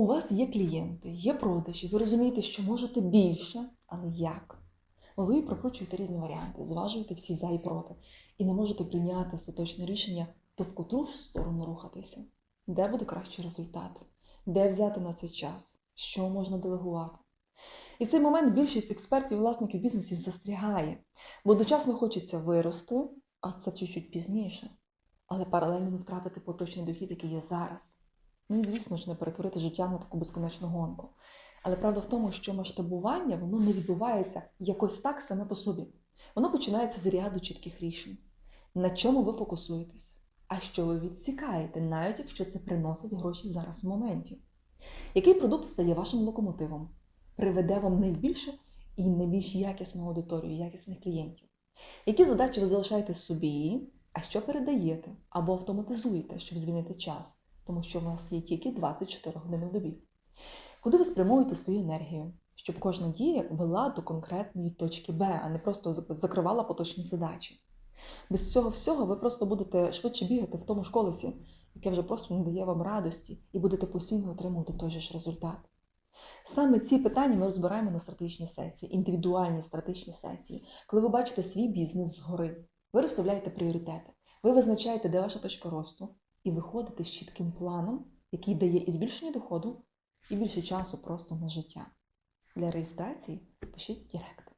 У вас є клієнти, є продажі, ви розумієте, що можете більше, але як? В голові прокручуєте різні варіанти, зважуєте всі за і проти, і не можете прийняти остаточне рішення, то в котру сторону рухатися, де буде кращий результат, де взяти на це час, що можна делегувати. І в цей момент більшість експертів і власників бізнесів застрягає, бо одночасно хочеться вирости, а це чуть-чуть пізніше, але паралельно не втратити поточний дохід, який є зараз. Ну і, звісно ж, не перетворити життя на таку безконечну гонку. Але правда в тому, що масштабування воно не відбувається якось так саме по собі. Воно починається з ряду чітких рішень. На чому ви фокусуєтесь? А що ви відсікаєте, навіть якщо це приносить гроші зараз в моменті? Який продукт стає вашим локомотивом? Приведе вам найбільше і найбільш якісну аудиторію, якісних клієнтів? Які задачі ви залишаєте собі, а що передаєте або автоматизуєте, щоб звільнити час, тому що у вас є тільки 24 години в добі? Куди ви спрямуєте свою енергію, щоб кожна дія вела до конкретної точки Б, а не просто закривала поточні задачі? Без цього всього ви просто будете швидше бігати в тому ж колесі, яке вже просто не дає вам радості, і будете постійно отримувати той же ж результат. Саме ці питання ми розбираємо на стратегічній сесії, індивідуальній стратегічній сесії, коли ви бачите свій бізнес згори, ви розставляєте пріоритети, ви визначаєте, де ваша точка росту, і виходити з чітким планом, який дає і збільшення доходу, і більше часу просто на життя. Для реєстрації пишіть Директ.